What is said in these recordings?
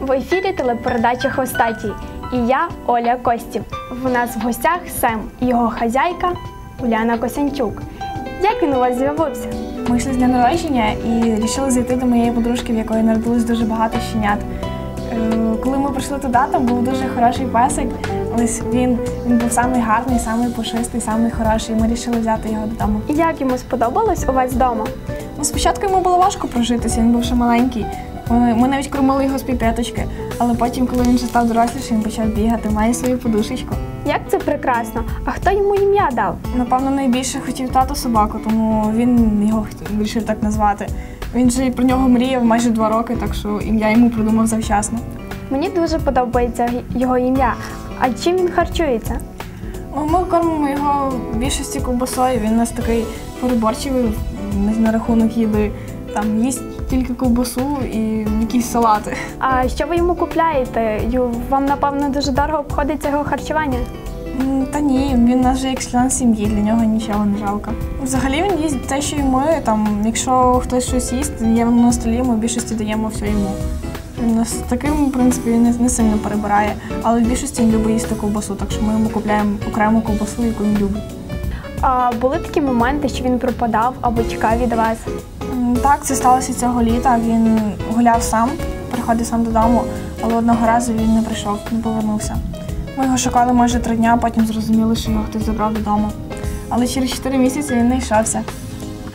В ефірі телепередача Хвостаті. І я Оля Костів. В нас в гостях Сем, і його хазяйка Уляна Косянчук. Як він у вас з'явився? Ми йшли з дня народження і вирішили зайти до моєї подружки, в якої народилось дуже багато щенят. Е, Коли ми прийшли туди, там був дуже хороший песик. Ось він, він був самий гарний, самий пушистий, самий хороший. Ми вирішили взяти його додому. І як йому сподобалось у вас вдома? Ну, спочатку йому було важко прожитися, він був ще маленький. Ми, ми навіть кормили його з піпеточки, але потім, коли він вже став дорослішим, він почав бігати, має свою подушечку. Як це прекрасно! А хто йому ім'я дав? Напевно, найбільше хотів тато собаку, тому він його вирішив так назвати. Він же про нього мріяв майже два роки, так що ім'я йому придумав завчасно. Мені дуже подобається його ім'я. А чим він харчується? Ми кормимо його в більшості ковбасою. Він у нас такий переборчивий на рахунок їди. Там їсть тільки ковбасу і якісь салати. А що ви йому купляєте? Ю- Вам, напевно, дуже дорого обходиться його харчування. М, Та ні, він у нас же як член сім'ї, для нього нічого не жалко. Взагалі він їсть те, що й ми. Там, якщо хтось щось їсть, є воно на столі, ми в більшості даємо все йому. Він нас таким, в принципі, він не, не сильно перебирає, але в більшості він любить їсти ковбасу, так що ми йому купляємо окрему ковбасу, яку він любить. А були такі моменти, що він пропадав або тікав від вас? Так, це сталося цього літа. Він гуляв сам, приходив сам додому, але одного разу він не прийшов, не повернувся. Ми його шукали майже три дня, потім зрозуміли, що його хтось забрав додому. Але через чотири місяці він не йшовся.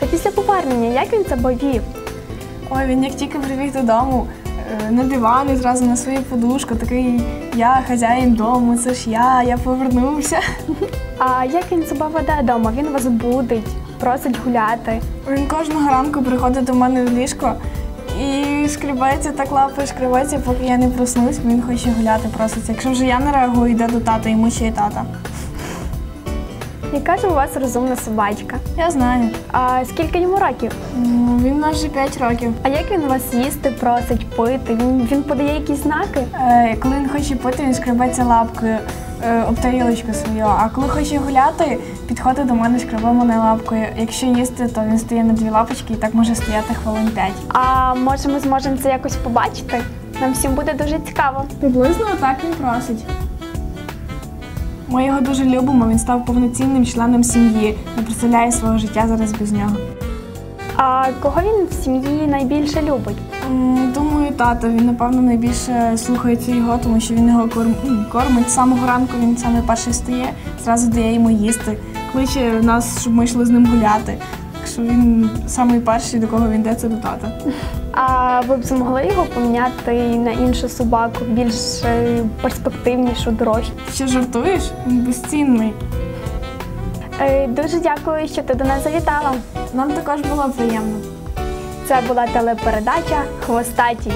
А після повернення, як він себе вів? Ой, він як тільки прибіг додому, е, на диван і зразу на свою подушку, такий я хазяїн дому, це ж я, я повернувся. А як він себе веде вдома? Він вас будить, просить гуляти. Він кожного ранку приходить до мене в ліжко і шкрібається так лапою, шкрібається, поки я не проснусь, він хоче гуляти, проситься. Якщо вже я не реагую, йде до тата ще й тата. Яка ж у вас розумна собачка? Я знаю. А скільки йому років? М, Він у нас вже 5 років. А як він вас їсти просить, пити? Він, він подає якісь знаки? Е, Коли він хоче пити, він шкребеться лапкою е, об тарілочку свою. А коли хоче гуляти, підходить до мене, шкребе мене лапкою. Якщо їсти, то він стає на дві лапочки і так може стояти хвилин 5. А може ми зможемо це якось побачити? Нам всім буде дуже цікаво. Приблизно так він просить. Ми його дуже любимо, він став повноцінним членом сім'ї. Не представляє свого життя зараз без нього. А кого він в сім'ї найбільше любить? М, Думаю, тато він напевно найбільше слухається його, тому що він його корм, м, кормить з самого ранку. Він саме перший стає, зразу дає йому їсти, кличе нас, щоб ми йшли з ним гуляти. Що він самий перший, до кого він йде, це до тата. А ви б змогли його поміняти на іншу собаку, більш е, перспективнішу, дорожчу? Ще жартуєш? Він безцінний. Е, Дуже дякую, що ти до нас завітала. Нам також було приємно. Це була телепередача Хвостаті.